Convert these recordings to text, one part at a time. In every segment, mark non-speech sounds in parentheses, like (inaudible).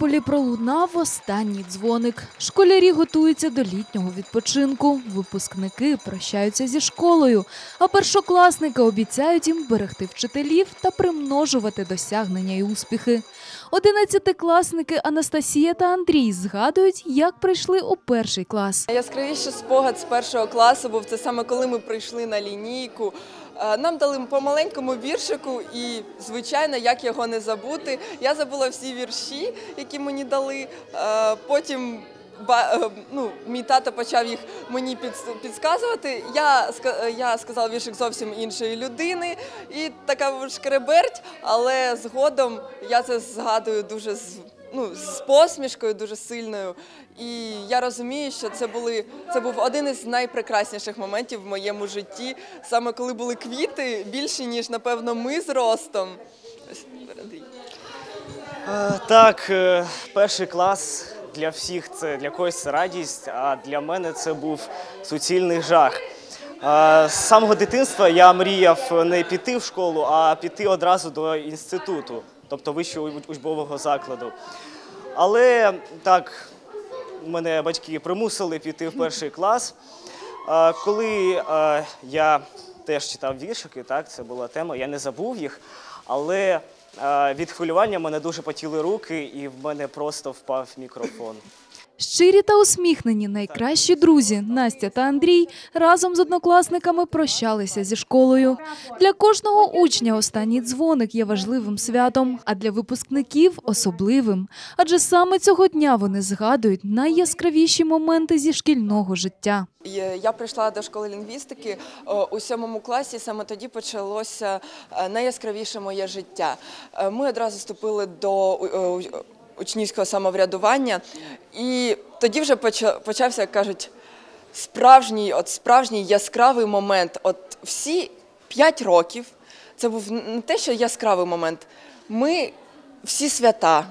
Борисполі пролунав останній дзвоник. Школярі готуються до літнього відпочинку. Випускники прощаються зі школою, а першокласники обіцяють їм берегти вчителів та примножувати досягнення і успіхи. Одинадцятикласники Анастасія та Андрій згадують, як прийшли у перший клас. Яскравіший спогад з першого класу був це саме коли ми прийшли на лінійку. Е, Нам дали по маленькому віршику, і звичайно, як його не забути. Я забула всі вірші, які мені дали. Е, Потім е, ну, мій тато почав їх мені підс- підказувати. Я, я сказала віршик зовсім іншої людини, і така шкреберть, але згодом я це згадую дуже з ну, з посмішкою дуже сильною. І я розумію, що це були це був один із найпрекрасніших моментів в моєму житті, саме коли були квіти більші, ніж напевно ми з ростом. Ось Так, е, перший клас для всіх це для когось радість, а для мене це був суцільний жах. Е, З самого дитинства я мріяв не піти в школу, а піти одразу до інституту, тобто вищого учбового закладу. Але так, мене батьки примусили піти в перший клас. Е, Коли е, я теж читав віршики, так, це була тема, я не забув їх, але е, від хвилювання мене дуже потіли руки, і в мене просто впав мікрофон. Щирі та усміхнені найкращі друзі Настя та Андрій разом з однокласниками прощалися зі школою. Для кожного учня останній дзвоник є важливим святом, а для випускників особливим. Адже саме цього дня вони згадують найяскравіші моменти зі шкільного життя. Я прийшла до школи лінгвістики е, у сьомому класі. Саме тоді почалося е, найяскравіше моє життя. Е, Ми одразу вступили до е, учнівського самоврядування, і тоді вже почався, як кажуть, справжній, от справжній яскравий момент. От всі п'ять років це був не те, що яскравий момент. Ми всі свята.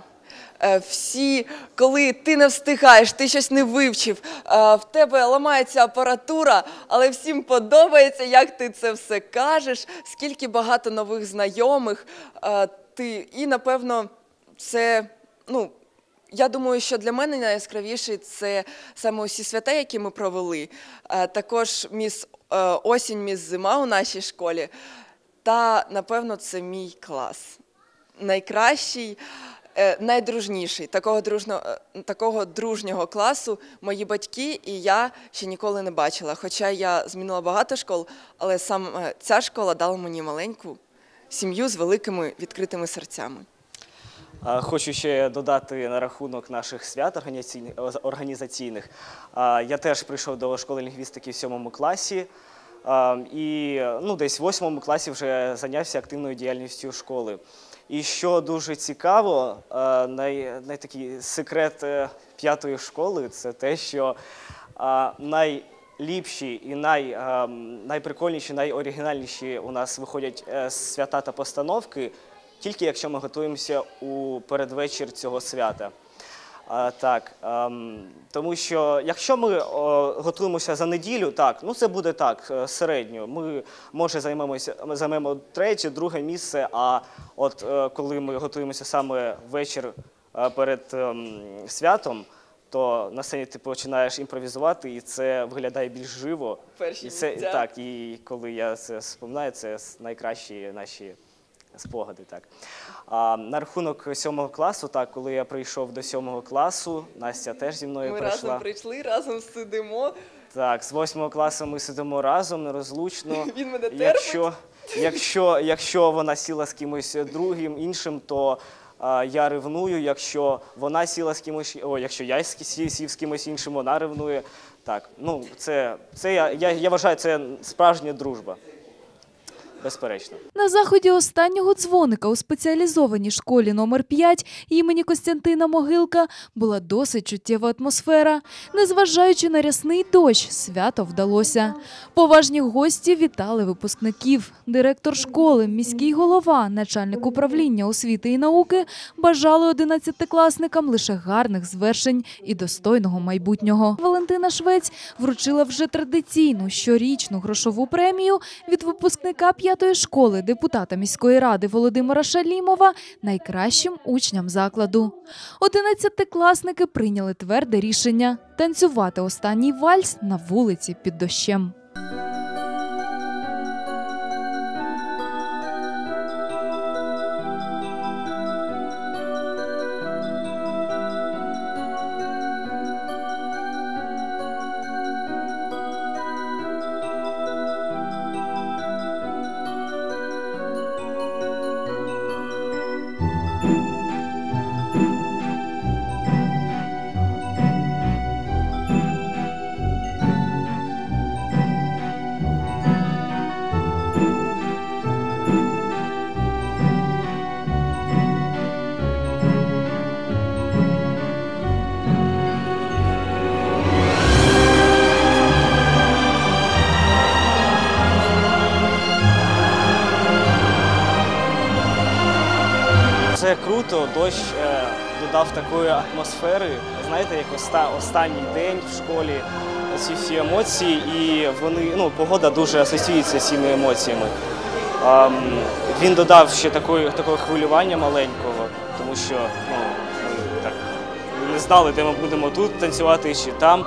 Е, Всі, коли ти не встигаєш, ти щось не вивчив, е, в тебе ламається апаратура, але всім подобається, як ти це все кажеш, скільки багато нових знайомих. е, Ти і напевно, це ну. Я думаю, що для мене найяскравіший це саме усі свята, які ми провели. Е, Також міс е, осінь, міс зима у нашій школі. Та напевно це мій клас. Найкращий, е, найдружніший. Такого дружного, е, такого дружнього класу мої батьки і я ще ніколи не бачила. Хоча я змінила багато школ, але саме ця школа дала мені маленьку сім'ю з великими відкритими серцями. Хочу ще додати на рахунок наших свят організаційних. Я теж прийшов до школи лінгвістики в сьомому класі. І ну, десь в восьмому класі вже зайнявся активною діяльністю школи. І що дуже цікаво, най, най такий секрет е, п'ятої школи це те, що найліпші і най, найприкольніші, найоригінальніші у нас виходять е, свята та постановки тільки якщо ми готуємося у передвечір цього свята. А, так, ем, тому що якщо ми готуємося за неділю, так, ну це буде так, е, середньо. Ми може займемося ми займемо третє, друге місце. А от е, коли ми готуємося саме вечір е, перед ем, святом, то на сцені ти починаєш імпровізувати, і це виглядає більш живо. Перші і це відчуття. так, і коли я це вспоминаю, це найкращі наші спогади. Так. А, на рахунок сьомого класу, так, коли я прийшов до сьомого класу, Настя теж зі мною Ми прийшла. разом прийшли, разом сидимо. Так, з восьмого класу ми сидимо разом, нерозлучно. (laughs) Він мене терпить. якщо, якщо, якщо вона сіла з кимось другим, іншим, то а, я ревную. Якщо вона сіла з кимось, о, якщо я сів з кимось іншим, вона ревнує. Так, ну це, це я, я, я вважаю, це справжня дружба. Безперечно. На заході останнього дзвоника у спеціалізованій школі номер 5 імені Костянтина Могилка була досить чуттєва атмосфера. Незважаючи на рясний дощ, свято вдалося. Поважні гості вітали випускників. Директор школи, міський голова, начальник управління освіти і науки бажали одинадцятикласникам лише гарних звершень і достойного майбутнього. Валентина Швець вручила вже традиційну щорічну грошову премію від випускника п'ятої школи депутата міської ради Володимира Шалімова найкращим учням закладу. Одинадцятикласники прийняли тверде рішення танцювати останній вальс на вулиці під дощем. Круто, дощ е, додав такої атмосфери. Знаєте, як оста, останній день в школі, ці всі емоції, і вони, ну, погода дуже асоціюється з цими емоціями. Ем, він додав ще такої, такого хвилювання маленького, тому що ну, ми не знали, де ми будемо тут танцювати чи там.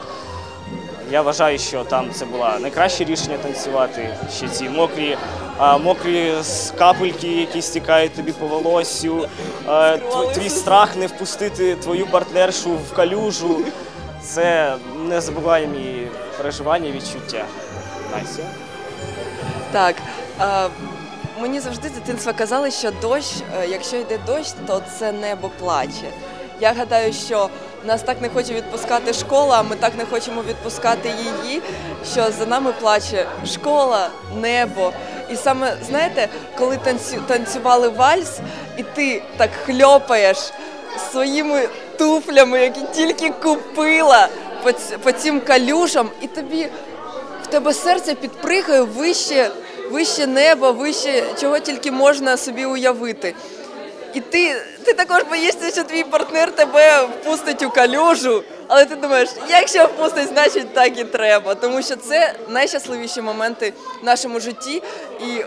Я вважаю, що там це було найкраще рішення танцювати. Ще ці мокрі, а, мокрі капельки, які стікають тобі по волоссю. А, твій страх не впустити твою партнершу в калюжу. Це незабуваємі переживання і відчуття. Настя? Так. Е, мені завжди з дитинства казали, що дощ, е, якщо йде дощ, то це небо плаче. Я гадаю, що нас так не хоче відпускати школа, ми так не хочемо відпускати її, що за нами плаче школа, небо. І саме знаєте, коли танцювали вальс, і ти так хльопаєш своїми туфлями, які тільки купила по, цим калюжам, і тобі в тебе серце підпригає вище, вище неба, вище чого тільки можна собі уявити. І ти, ти також боїшся, що твій партнер тебе впустить у калюжу, але ти думаєш, якщо впустить, значить так і треба. Тому що це найщасливіші моменти в нашому житті. І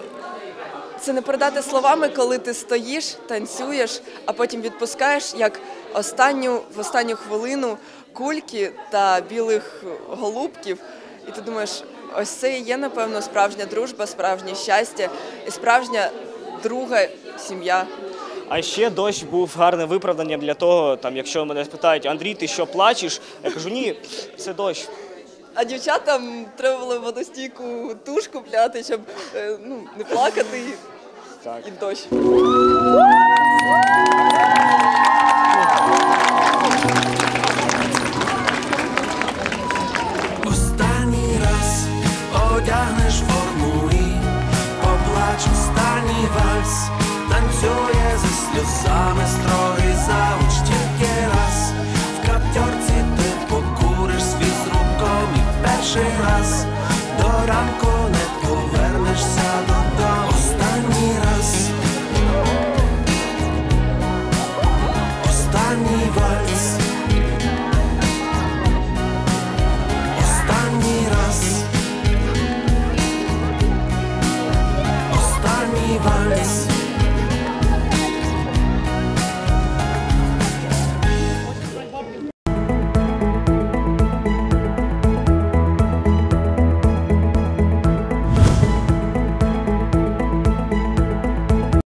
це не передати словами, коли ти стоїш, танцюєш, а потім відпускаєш як останню в останню хвилину кульки та білих голубків. І ти думаєш, ось це і є, напевно, справжня дружба, справжнє щастя і справжня друга сім'я. А ще дощ був гарним виправданням для того, там, якщо мене спитають, Андрій, ти що плачеш? Я кажу, ні, це дощ. А дівчатам треба було водостійку туш купляти, щоб е, ну, не плакати і, Так. і дощ. Останній раз одягнеш форму і поплач останній вальс, сльозами строгий зауч тільки раз, в каптерці ти покуриш свій з руком і перший раз. До ранку не повернешся додому. Останній раз, останній вальс. Останній раз, останній вальс.